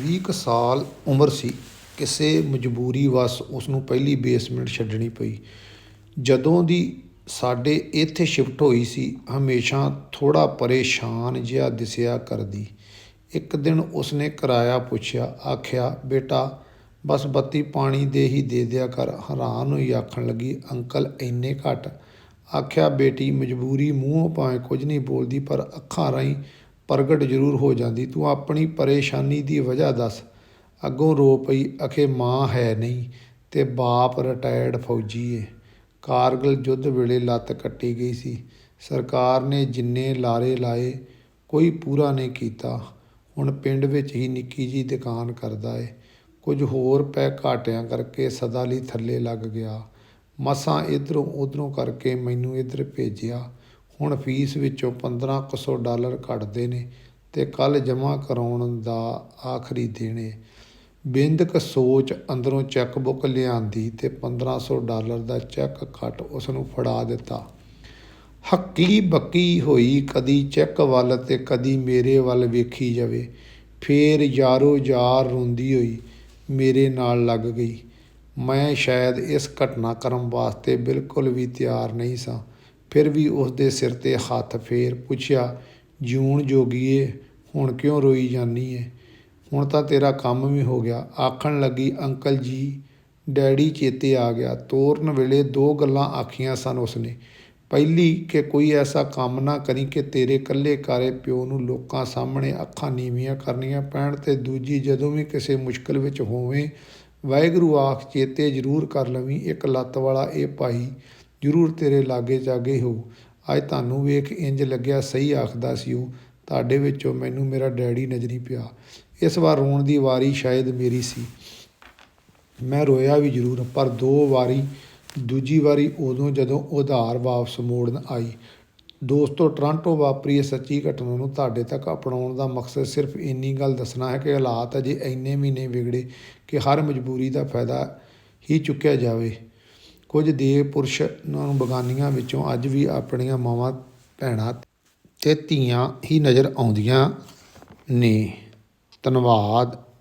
ਵੀਹ ਕੁ ਸਾਲ ਉਮਰ ਸੀ, ਕਿਸੇ ਮਜਬੂਰੀ ਵਸ ਉਸ ਨੂੰ ਪਹਿਲੀ ਬੇਸਮੈਂਟ ਛੱਡਣੀ ਪਈ। ਜਦੋਂ ਦੀ ਸਾਡੇ ਇੱਥੇ ਸ਼ਿਫਟ ਹੋਈ ਸੀ, ਹਮੇਸ਼ਾ ਥੋੜਾ ਪਰੇਸ਼ਾਨ ਜਿਹਾ ਦਿਸਿਆ ਕਰਦੀ। ਇੱਕ ਦਿਨ ਉਸਨੇ ਕਿਰਾਇਆ ਪੁੱਛਿਆ, ਆਖਿਆ, ਬੇਟਾ, ਬਸ ਬੱਤੀ ਪਾਣੀ ਦੇ ਹੀ ਦੇ ਦਿਆ ਕਰ। ਹੈਰਾਨ ਹੋਈ ਆਖਣ ਲੱਗੀ, ਅੰਕਲ, ਇੰਨੇ ਘੱਟ। ਆਖਿਆ, ਬੇਟੀ, ਮਜਬੂਰੀ ਮੂੰਹੋਂ ਭਾਵੇਂ ਕੁਝ ਨਹੀਂ ਬੋਲਦੀ, ਪਰ ਅੱਖਾਂ ਰਾਹੀਂ ਪ੍ਰਗਟ ਜ਼ਰੂਰ ਹੋ ਜਾਂਦੀ। ਤੂੰ ਆਪਣੀ ਪਰੇਸ਼ਾਨੀ ਦੀ ਵਜ੍ਹਾ ਦੱਸ। ਅੱਗੋਂ ਰੋ ਪਈ, ਅਖੇ ਮਾਂ ਹੈ ਨਹੀਂ ਤੇ ਬਾਪ ਰਿਟਾਇਰਡ ਫੌਜੀ ਏ। ਕਾਰਗਿਲ ਯੁੱਧ ਵੇਲੇ ਲੱਤ ਕੱਟੀ ਗਈ ਸੀ। ਸਰਕਾਰ ਨੇ ਜਿੰਨੇ ਲਾਰੇ ਲਾਏ, ਕੋਈ ਪੂਰਾ ਨਹੀਂ ਕੀਤਾ। ਹੁਣ ਪਿੰਡ ਵਿੱਚ ਹੀ ਨਿੱਕੀ ਜੀ ਦੁਕਾਨ ਕਰਦਾ ਏ। ਕੁਝ ਹੋਰ ਪੈ ਘਾਟਿਆਂ ਕਰਕੇ ਸਦਾ ਲਈ ਥੱਲੇ ਲੱਗ ਗਿਆ। ਮਸਾਂ ਇਧਰੋਂ ਉਧਰੋਂ ਕਰਕੇ ਮੈਨੂੰ ਇੱਧਰ ਭੇਜਿਆ। ਹੁਣ ਫੀਸ ਵਿੱਚੋਂ 1500 ਡਾਲਰ ਕੱਟਦੇ ਨੇ ਤੇ ਕੱਲ ਜਮ੍ਹਾਂ ਕਰਾਉਣ ਦਾ ਆਖਰੀ ਦਿਨ ਏ। ਬਿੰਦਕ ਸੋਚ ਅੰਦਰੋਂ ਚੈੱਕ ਬੁੱਕ ਲਿਆਂਦੀ ਤੇ 1500 ਡਾਲਰ ਦਾ ਚੈੱਕ ਕੱਟ ਉਸ ਨੂੰ ਫੜਾ ਦਿੱਤਾ। ਹੱਕੀ ਬੱਕੀ ਹੋਈ ਕਦੀ ਚੈੱਕ ਵੱਲ ਤੇ ਕਦੀ ਮੇਰੇ ਵੱਲ ਵੇਖੀ ਜਾਵੇ। ਫੇਰ ਯਾਰੋ ਯਾਰ ਰੋਂਦੀ ਹੋਈ ਮੇਰੇ ਨਾਲ ਲੱਗ ਗਈ। ਮੈਂ ਸ਼ਾਇਦ ਇਸ ਘਟਨਾਕ੍ਰਮ ਵਾਸਤੇ ਬਿਲਕੁਲ ਵੀ ਤਿਆਰ ਨਹੀਂ ਸਾਂ। ਫਿਰ ਵੀ ਉਸ ਦੇ ਸਿਰ ਤੇ ਹੱਥ ਫੇਰ ਪੁੱਛਿਆ ਜੂਣ ਜੋਗੀਏ, ਹੁਣ ਕਿਉਂ ਰੋਈ ਜਾਨੀ ਏ? ਹੁਣ ਤਾਂ ਤੇਰਾ ਕੰਮ ਵੀ ਹੋ ਗਿਆ। ਆਖਣ ਲੱਗੀ ਅੰਕਲ ਜੀ, ਡੈਡੀ ਚੇਤੇ ਆ ਗਿਆ। ਤੋਰਨ ਵੇਲੇ ਦੋ ਗੱਲਾਂ ਆਖੀਆਂ ਸਨ ਉਸਨੇ। ਪਹਿਲੀ ਕਿ ਕੋਈ ਐਸਾ ਕੰਮ ਨਾ ਕਰੀ ਕਿ ਤੇਰੇ ਇਕੱਲੇ ਕਾਰੇ ਪਿਓ ਨੂੰ ਲੋਕਾਂ ਸਾਹਮਣੇ ਅੱਖਾਂ ਨੀਵੀਆਂ ਕਰਨੀਆਂ ਪੈਣ ਤੇ ਦੂਜੀ ਜਦੋਂ ਵੀ ਕਿਸੇ ਮੁਸ਼ਕਲ ਵਿੱਚ ਹੋਵੇਂ, ਵਾਹਿਗੁਰੂ ਆਖ, ਚੇਤੇ ਜ਼ਰੂਰ ਕਰ ਲਵੀਂ, ਇੱਕ ਲੱਤ ਵਾਲਾ ਇਹ ਭਾਈ ਜ਼ਰੂਰ ਤੇਰੇ ਲਾਗੇ ਜਾਗੇ ਹੋ। ਅੱਜ ਤੁਹਾਨੂੰ ਵੇਖ ਇੰਜ ਲੱਗਿਆ, ਸਹੀ ਆਖਦਾ ਸੀ ਉਹ। ਤੁਹਾਡੇ ਵਿੱਚੋਂ ਮੈਨੂੰ ਮੇਰਾ ਡੈਡੀ ਨਜ਼ਰੀ ਪਿਆ। ਇਸ ਵਾਰ ਰੋਣ ਦੀ ਵਾਰੀ ਸ਼ਾਇਦ ਮੇਰੀ ਸੀ। ਮੈਂ ਰੋਇਆ ਵੀ ਜ਼ਰੂਰ, ਪਰ ਦੋ ਵਾਰੀ, ਦੂਜੀ ਵਾਰੀ ਉਦੋਂ ਜਦੋਂ ਉਧਾਰ ਵਾਪਸ ਮੋੜਨ ਆਈ। ਦੋਸਤੋ, ਟੋਰਾਂਟੋ ਵਾਪਰੀ ਇਸ ਸੱਚੀ ਘਟਨਾ ਨੂੰ ਤੁਹਾਡੇ ਤੱਕ ਅਪਣਾਉਣ ਦਾ ਮਕਸਦ ਸਿਰਫ ਇੰਨੀ ਗੱਲ ਦੱਸਣਾ ਹੈ ਕਿ ਹਾਲਾਤ ਅਜੇ ਇੰਨੇ ਵੀ ਨਹੀਂ ਵਿਗੜੇ ਕਿ ਹਰ ਮਜਬੂਰੀ ਦਾ ਫਾਇਦਾ ਹੀ ਚੁੱਕਿਆ ਜਾਵੇ। ਕੁਝ ਦੇਵ ਪੁਰਸ਼ ਨੂੰ ਬਗਾਨੀਆਂ ਵਿੱਚੋਂ ਅੱਜ ਵੀ ਆਪਣੀਆਂ ਮਾਵਾਂ, ਭੈਣਾਂ ਤੇ ਧੀਆਂ ਹੀ ਨਜ਼ਰ ਆਉਂਦੀਆਂ ਨੇ। ਧੰਨਵਾਦ।